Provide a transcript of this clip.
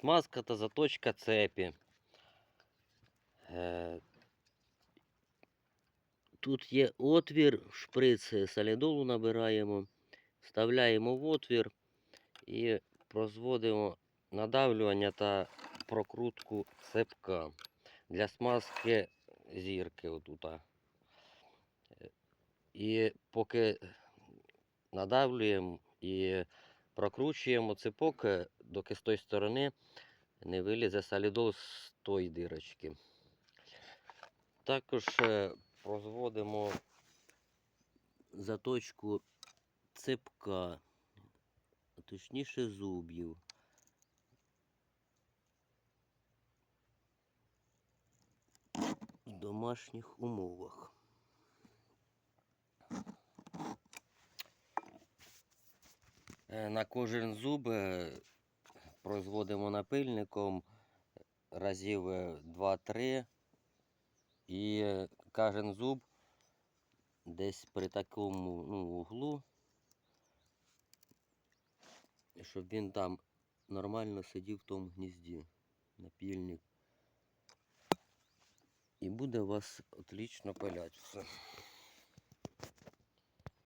Смазка та заточка цепі. Е, Тут є отвір, шприц солідолу набираємо, вставляємо в отвір і прозводимо надавлювання та прокрутку цепка для смазки зірки отута. Е, І поки надавлюємо і прокручуємо цепок, е, доки з тої сторони не вилізе солідол з тої дирочки. Також е, прозводимо заточку цепка, точніше зуб'їв. В домашніх умовах. Е, На кожен зуб прозводимо напильником разів е, 2-3 і е, кожен зуб десь при такому ну, углу, щоб він там нормально сидів в тому гнізді, напільник. І буде у вас отлично пилять все.